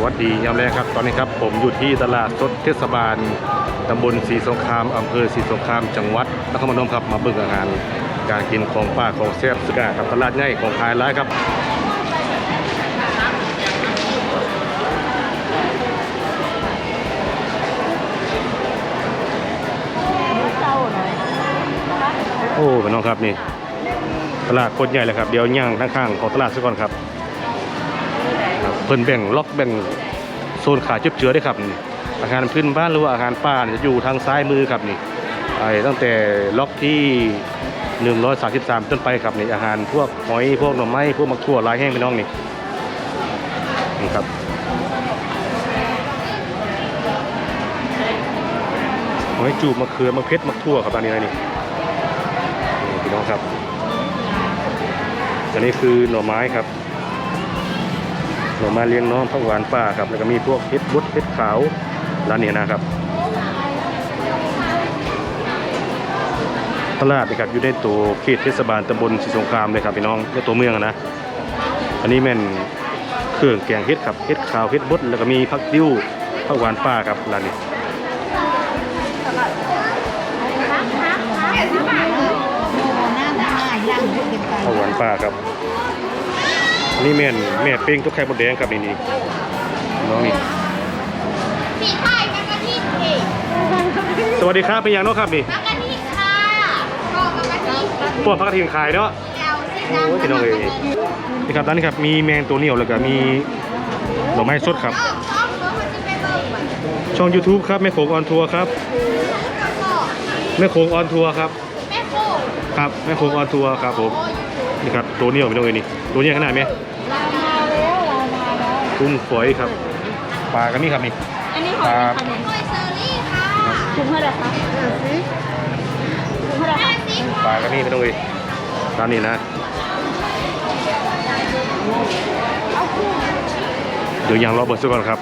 สวัสดียามแรงครับ ตอนนี้ครับผมอยู่ที่ตลาดสดเทศบาลตำบลศรีสงครามอำเภอศรีสงครามจังหวัดนครพนมครับมาเบิ่งอาหาร การกินของป้าของแซ่บสุดยอดครับตลาดใหญ่ของขายร้ายครับโอ้พี่น้องครับนี่ ตลาดโคตรใหญ่เลยครับ เดี๋ยวย่างข้างๆของตลาดซะก่อนครับ เพิ่นแบ่งล็อกแบ่งโซนขายจุบเจือได้ครับนี่อาหารพื้นบ้านหรือว่าอาหารป่าจะอยู่ทางซ้ายมือครับนี่ไอ้ตั้งแต่ล็อกที่ 133 ต้นไปครับนี่อาหารพวกหอยพวกหน่อไม้พวกมะขั่วลายแห้งพี่น้องนี่นี่ครับหอยจูบมะเขือมะเพชรมะทั่วครับตอนนี้นะนี่นี่พี่น้องครับอันนี้คือหน่อไม้ครับ หน่อไม้เลี้ยงน้องผักหวานป่าครับ แล้วก็มีพวกเห็ดบุดเห็ดขาวร้านนี้นะครับ ตลาดนี่ครับอยู่ในตัวเขตเทศบาลตำบลศรีสงครามเลยครับพี่น้องในตัวเมืองนะ อันนี้แม่นเครื่องแกงเห็ดครับเห็ดขาวเห็ดบดแล้วก็มีผักติ้วผักหวานป่าครับร้านนี้ผักหวานป่าครับ นี่แม่นแม่เป้งทุกไข่มดแดงครับนี่นี่น้องนี่สีไข่มักกะทิเองสวัสดีครับเป็นอย่างเน้องครับนี่มักกะทิค่ะก็มักกะทิพวกพักกระถิ่นขายเนาะแล้วสีโอ้ยดำพี่น้องเอ้ยนี่ครับร้านนี้ครับมีแมงตัวเหนียวแล้วก็มีหน่อไม้สดครับชอบชอบเมื่อคนที่ไปเบิ่งมันช่อง YouTube ครับแม่โขงออนทัวร์ครับแล้วก็แม่โขงออนทัวร์ครับ แม่โคงครับแม่โขงออนทัวร์ครับผม โอ้ย นี่ครับตัวเหนียวพี่น้องเอ้ยนี่ตัวใหญ่ขนาดไหมลามาแล้วลามาแล้วกุ้งฝอยครับปลาก็มีครับนี่อันนี้หคอรัยบขนมหอยเซอรี่ค่ะถุงเท่าไหร่คะถุงเท่าไหร่ห้าคะสิบปลาก็มีพี่น้องเอ้ยร้านนี้นะเดี๋ยวยังรอเบิร์ดซะก่อนครับ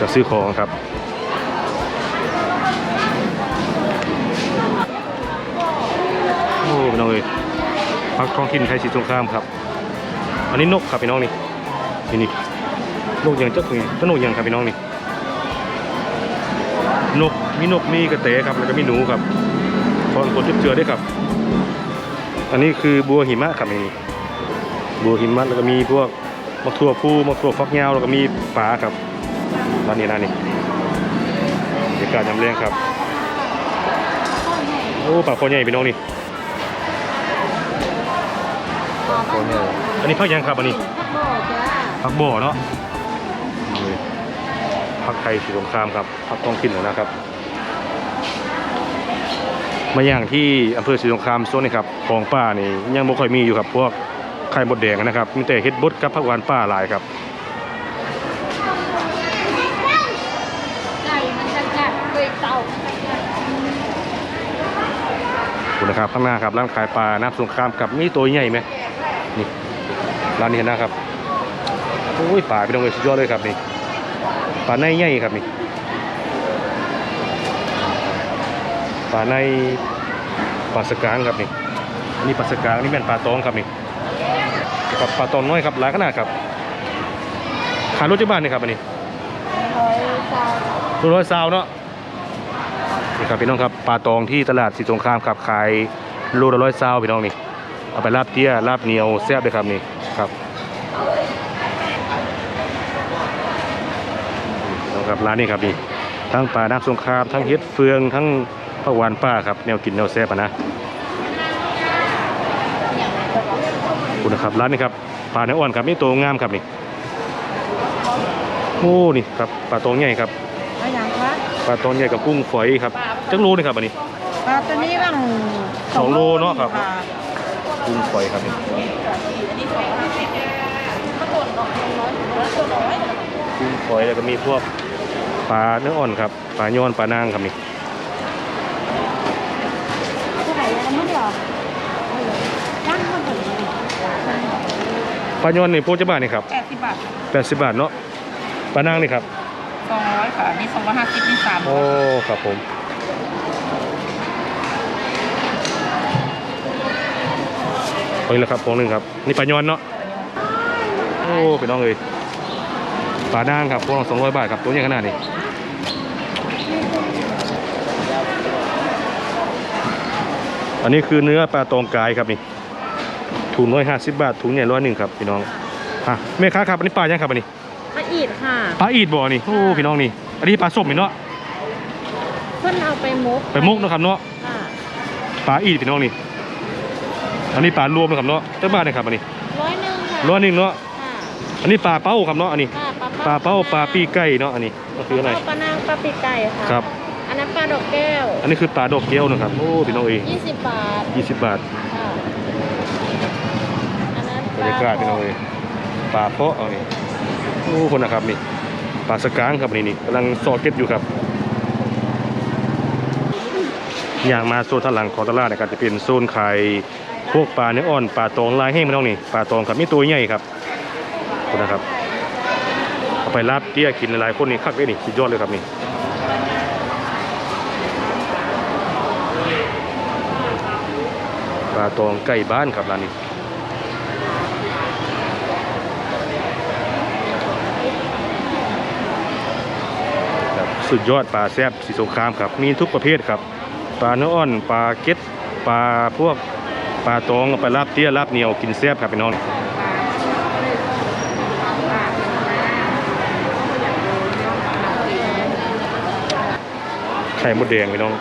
จะซื้อของครับโอ้พี่น้องเอ้ย พักท้องถิ่นไทยสีสงครามครับ อันนี้นกครับพี่น้องนี่นี่นี่นกย่างเจ้านี่เจ้านกย่างครับพี่น้องนี่นกมีนกมีกระเตะครับแล้วก็มีหนูครับพอมคนจุบเจือด้วยครับ อันนี้คือบัวหิมะครับนี่บัวหิมะแล้วก็มีพวกมะทั่วผู้มะทั่วฟักยาวแล้วก็มีปลาครับร้านนี้ร้านนี้บรรยากาศยามแรงครับ โอ้ปลาคอใหญ่พี่น้องนี่ ปลาคอใหญ่อันนี้พักยังครับอันนี้พักบ่อจ้าพักบ่อเนาะนี่พักไทยสีสงครามครับพักท้องถิ่นแล้วนะครับ มาอย่างที่อำเภอศรีสงครามโซนนี้ครับของป่านี่ยังบ่ค่อยมีอยู่ครับพวกไข่มดแดงนะครับมีแต่เฮ็ดบดกับผักหวานป่าหลายครับไก่มันจะกัดด้วยเตาขอบคุณนะครับข้างหน้าครับร้านขายปลาน้ำสงครามกับมีตัวใหญ่ไหมนี่ ร้านนี้นะครับโอ้ยปลาไปตรงเลยสุดยอดเลยครับนี่ปลาในใหญ่ครับนี่ปลาในปลาสกางครับนี่อันนี่ปลาสกางนี่แม่นปลาตองครับนี่กับปลาตองน้อยครับหลายขนาดครับขายรถที่บ้านนี่ครับอันนี้ร้อยเตาวร้อยซาวเนาะนี่ครับพี่น้องครับปลาตองที่ตลาดสีสงครามครับขายโลละร้อยซาวพี่น้องนี่เอาไปลาบเตี้ยลาบเหนียวแซ่บเลยครับนี่ ครับนี่ครับร้านนี้ครับนี่ทั้งปลาน้ำสงครามทั้งเฮ็ดเฟืองทั้งผักหวานป้าครับแนวกินแนวแซ่บอะนะขอบคุณนะครับร้านนี้ครับปลาเนื้ออ่อนครับนี่ตัวงามครับนี่โอ้นี่ครับปลาตองใหญ่ครับเอาอย่างคะปลาตอนใหญ่กับกุ้งฝอยครับจักโลนี่ครับอันนี้ปลาตัวนี้บ้างสองโลเนาะครับกุ้งฝอยครับนี่ กุ้งฝอยแล้วก็มีพวกปลาเนื้ออ่อนครับปลาโยนปลานางครับนี่เท่าไหร่ล้วไม่หรอย่างเท่าไหร่ปลาย้อนนี่พวกจะบาทนี่ครับแปดสิบบาทแปดสิบบาทเนาะปลานางนี่ครับสองร้อยค่ะนี่สองร้อยห้าสิบนี่สามโอ้ครับผม เอาอีกแล้วครับพวงหนึ่งครับ นี่ปลาย้อนเนาะ โอ้พี่น้องเอ้ยปลาด่างครับพวงละสองร้อยบาทครับตัวใหญ่ขนาดนี้อันนี้คือเนื้อปลาตองกายครับนี่ถุงร้อยห้าสิบบาทถุงใหญ่ร้อยหนึ่งครับพี่น้องอะแม่ค้าครับอันนี้ปลายังครับอันนี้มาอีดค่ะปลาอีดบ่อนี่โอ้พี่น้องนี่อันนี้ปลาส้มนี่เนาะเพิ่นเอาไปมุกไปมุกเนาะครับเนาะค่ะปลาอีดพี่น้องนี่ อันนี้ปลารวมนะครับเนาะเจ้าบ้านนะครับอันนี้ร้อยหนึ่งค่ะร้อยหนึ่งเนาะค่ะอันนี้ปลาเป้าครับเนาะอันนี้ค่ะปลาเป้าปลาปีไก่เนาะอันนี้ก็คืออะไรปลานางปลาปีกไก่ค่ะครับอันนั้นปลาดอกแก้ว อันนี้คือปลาดอกเกี้ยวนะครับโอ้พี่น้องเอ้ย20บาทยี่สิบบาทค่ะอันนั้นบรรยากาศพี่น้องเอ้ยปลาเพาะเอานี่โอ้คนนะครับนี่ปลาสกางครับนี่นี่กำลังสอดเก็บอยู่ครับอย่างมาโซนทางหลังของตลาดนะครับจะเป็นโซนขาย พวกปลาเนื้ออ่อนปลาตองลายแห้งพี่น้องนี่ปลาตองครับมีตัวใหญ่ครับนะครับเอาไปลาบเตี้ยกินหลายคนนี่คักเลยนี่สุดยอดเลยครับนี่ปลาตองใกล้บ้านครับร้านนี้สุดยอดปลาแซบสีสงครามครับมีทุกประเภทครับ ปลาเนื้ออ่อน ปลาเก็ดปลาพวก ปลาตองปลาลาบเตี้ยลาบเหนียวกินแซบครับพี่น้องไข่มดแดงพี่น้อง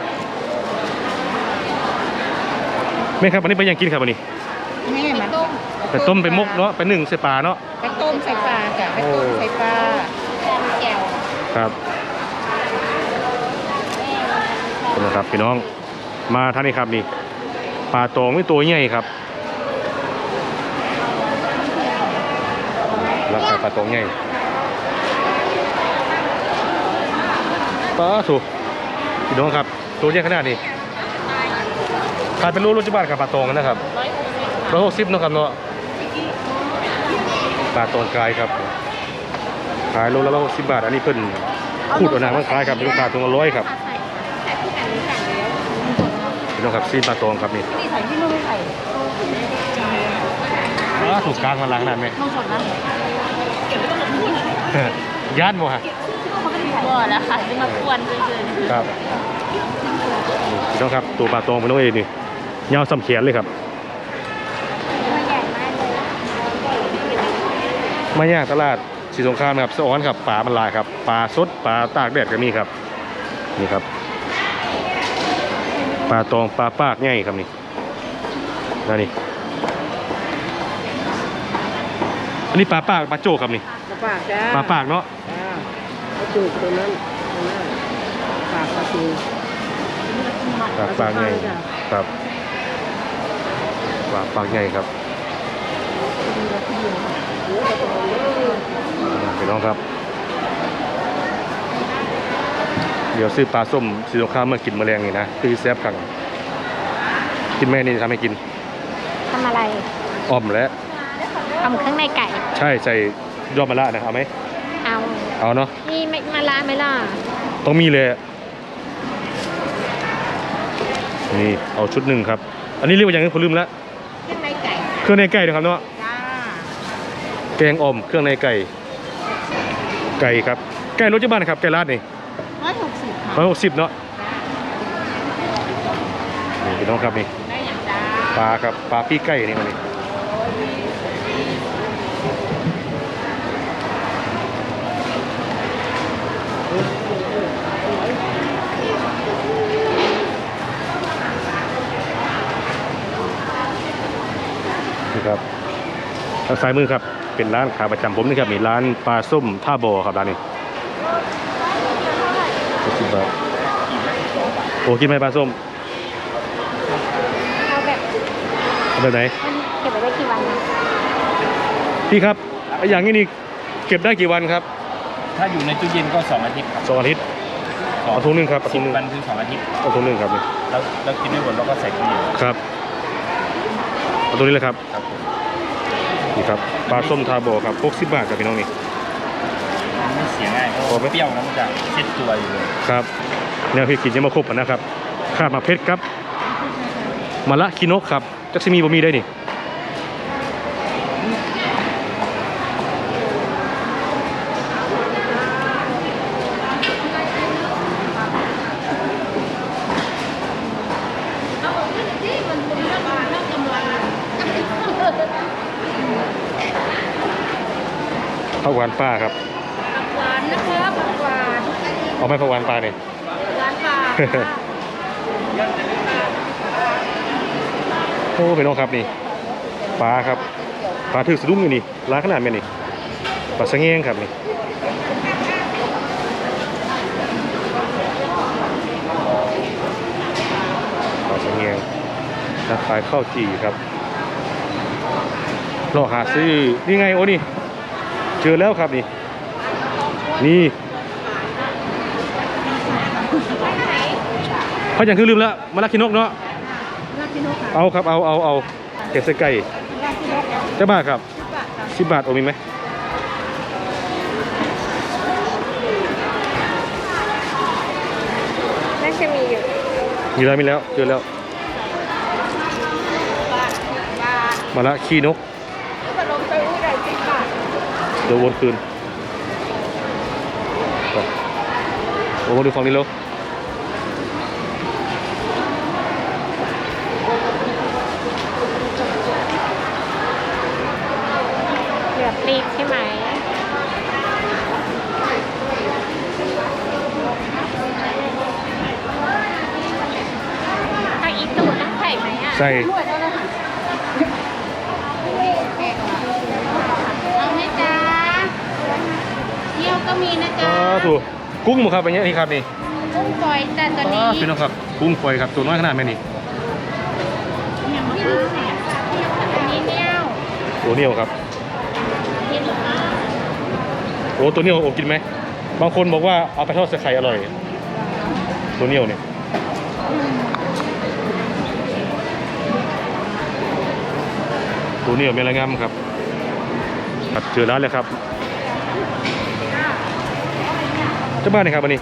แม่ครับวันนี้ไปยังกินครับวันนี้แม่มันต้มไปต้มไปมกเนาะไปนึ่งใส่ปลาเนาะไปต้มใส่ปลาจ้ะไปต้มใส่ปลาแกงแก้วครับนี่นะครับพี่น้องมาท่านนี้ครับนี่ ปลาตองไม่ตัวใหญ่ครับรับใส่ปลาตองใหญ่ปลาถูกพี่น้องครับ ตัวใหญ่ขนาดนี้ขายเป็นโลโลจิบาทครับปลาตองนะครับร้อยหกสิบค่ะร้อยหกสิบเนาะครับเนาะปลาตองกายครับขายโลละร้อยหกสิบบาท อันนี้เพิ่นพูดเอาหนังมาขายครับเป็นลูกค้าตัวละร้อยครับ ใส่ใส่ที่กันนี้กันแล้ว พี่ น้องครับซีนปลาตองครับนี่นี่ใส่ที่นู่นไม่ใส่อ้าถูกกลางมาล้างนั่นไหมต้องสดนะย่านบ่ฮะบ่แล้วค่ะจะมากวนเฉยครับนี่พี่น้องครับตัวปลาตองพี่น้องเองนี่ยาวสำแขนเลยครับมันใหญ่มากเลยมาย่างตลาดสีสงครามครับสะอ้อนครับปลามันหลายครับปลาสดปลาตากแดดก็มีครับนี่ครับ ปลาตองปลาปากใหญ่ครับนี่นั่นนี่อันนี้ปลาปากปลาโจกครับนี่ๆปากจ้าปลาปากเนาะจ้าเอาจูบตัวนั้นตัวนั้นปากปลาทูปลาปากใหญ่ครับปลาปากใหญ่ครับพี่น้องครับ เดี๋ยวซื้อปลาส้มสีสงครามมากินแมลงนี่นะคือแซ่บขังกินแม่นี่ทำให้กินทำอะไรอ้อมและทำเครื่องในไก่ ใช่ใส่ยอดมะระนะเอาไหมเอาเอาเนาะนี่ไม่มาลาไหมล่ะต้องมีเลยอะนี่เอาชุดหนึ่งครับ อันนี้เรียกว่าอย่างนี้ผมลืมแล้วเครื่องในไก่เครื่องในไก่นะครับเนาะจ้าแกงอ่อมเครื่องในไก่ ไก่ครับไก่รสจังบ้านครับไก่ลาดนี่ ร้อยหกสิบเนาะนี่พี่น้องครับนี่ปลาครับปลาปีไก่นี่มันนี่นี่ครับทางซ้ายมือครับเป็นร้านขาประจำผมนี่ครับมีร้านปลาส้มท่าโบครับร้านนี้ สิบบาทโอ้กินไหมปลาส้มเอาแบบเอาแบบไหนมันเก็บไว้ได้กี่วันนะพี่ครับไอ้อย่างนี้นี่เก็บได้กี่วันครับถ้าอยู่ในตู้เย็นก็สองอาทิตย์ครับสองอาทิตย์เอาถุงหนึ่งครับเอาสิถุบงหนึ่งวันถึงสองอาทิตย์เอาถุงหนึ่งครับนี่แล้วแล้วกินไม่หมดเราก็ใส่ตู้เย็นครับเอาตัวนี้เลยครับครับผมนี่ครับปลาส้มทาโบครับพกสิบบาทครับพี่น้องนี่มันไม่ เสียง่ายเพราะว่าเปรี้ยวนะมันจะเช็ดตัวอยู่เลยครับแนวพี่กินยังมาครบนะครับข้าวหมาเพชรครับมาละคินกครับจักซิมีบ่มีได้นี่ข้าวหวานป้าครับ เอาไหมผักหวานปลาเนี่ยหวานปลาโอ้เป็นน้องครับนี่ปลาครับปลาถือสะดุ้งอยู่นี่ร้านขนาดแม่นี่ปลาสะเงงครับนี่ปลาสะเงงร้านขายข้าวจี่ครับรอหาซื้อนี่ไงโอ้นี่เจอแล้วครับนี่นี่ เขาอย่างคือลืมแล้วมาลักกินนกเนาะลักกินนกค่ะเอาครับเอาเอาเอาเก็บใส่ไก่ลักกินนกเจ้าบ้าทครับสิบบาทค่ะสิบบาทโอมีไหมน่าจะมีอยู่มีแล้วมีแล้วเจอแล้วมาละขี้นกขนมไปอุ้ยไรสิบบาทเดี๋ยววนคืนไปโอ้มาดูฝั่งนี้แล้ว เหลือปลีกใช่ไหมถ้าอีตูดต้อง ใส่ไหมอะใส่เอาไหมจ๊ะเที่ยวก็มีนะจ๊ะอ่าถูกกุ้งหมดครับอันนี้นี่ครับนี่กุ้งฝอยแต่ตัวนี้อ่าพี่น้องครับกุ้งฝอยครับตัวน้อยขนาดไหนนี่ยังไม่รู้เนี่ยอันนี้เนี่ยตัวเหนียวครับกินหรือเปล่าโอ้ตัวเหนียวโอ้กินไหมบางคนบอกว่าเอาไปทอดใส่ไข่อร่อย ตัวเหนียวเนี่ย ตัวนียวเป็นอะไรงามครับครับเจอร้านเลยครับเจ้าบ้านนี่ครับวันนี้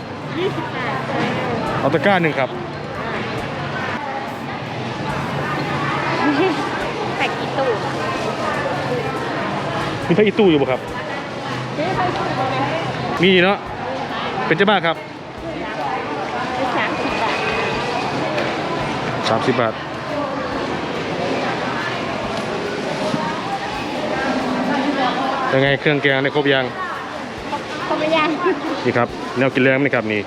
เอาตะกร้าหนึ่งครับใส่กี่ตูดมีพระอีตู้อยู่ป่ะครับ มีเนาะเป็นเจ้าบ้านครับสามสิบบาท สามสิบบาท ยังไงเครื่องแกงในครบยังเขาไม่ยังนี่ครับแนวกินแรงนี่ครับนี่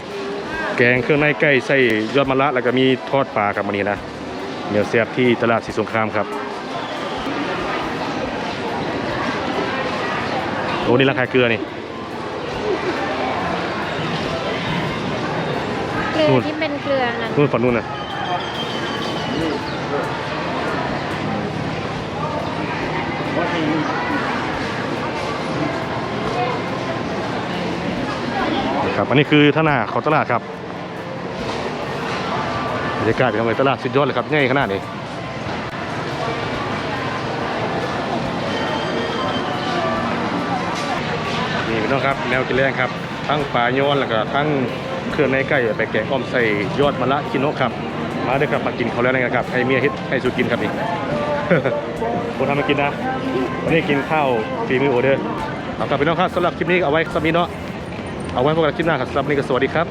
แกงเครื่องในไก่ใส่ยอดมะระแล้วก็มีทอดปลาครับวันนี้นะเนื้อแซ่บที่ตลาดสีสงครามครับโอ้นี่ราคาเกลือนี่เกลืนู่อนที่เป็นเกลือนั้นนู่นฝั่งนู่นนะ ครับอันนี้คือท่านาของตลาดครับบรรยากาศเป็นยังไงตลาดสุดยอดเลยครับง่ายขนาดนี้นี่พี่น้องครับแนวกินแรงครับ ทั้งปลาย้อนแล้วก็ทั้งเครื่องในไก่ไปแกงอ้อมใส่ยอดมะละกินนกครับมาเด้ครับมากินเขาแล้วนะครับให้เมียเฮ็ดให้สูกินครับนี่ผมทำมากินนะวันนี้กินข้าวฝีมือโอเดอร์เอากลับไปน้องครับสำหรับคลิปนี้เอาไว้สมีเนาะ เอาไว้พวกเราคลิปหน้าครับสำหรับวันนี้ก็สวัสดีครับ